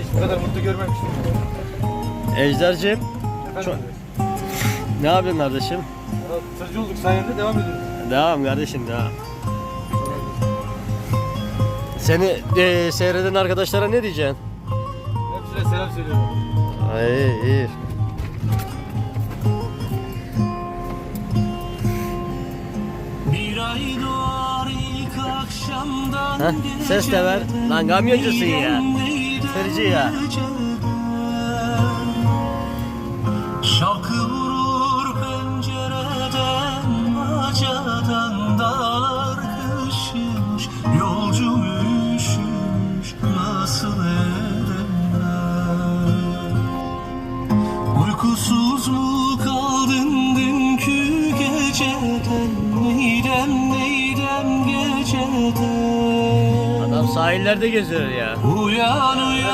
Hiç bu kadar mutlu görmemiştim. Ejder'cim? Çok- ne yapıyorsun kardeşim? Tırcı olduk sayende devam ediyoruz. Devam kardeşim devam. Seni e, seyreden arkadaşlara ne diyeceksin? Hepsine selam söylüyorum. Ay iyi. Bir ay doğar ilk akşamdan Heh, ses de ver. Lan kamyoncusun ya. Tırcı ya. Şarkı vurur pencereden Bacadan dağlar kışmış Yolcu üşümüş nasıl edemem Uykusuz mu kaldın dünkü geceden Neydem neydem geceden sahillerde geziyor ya. Uyan uyan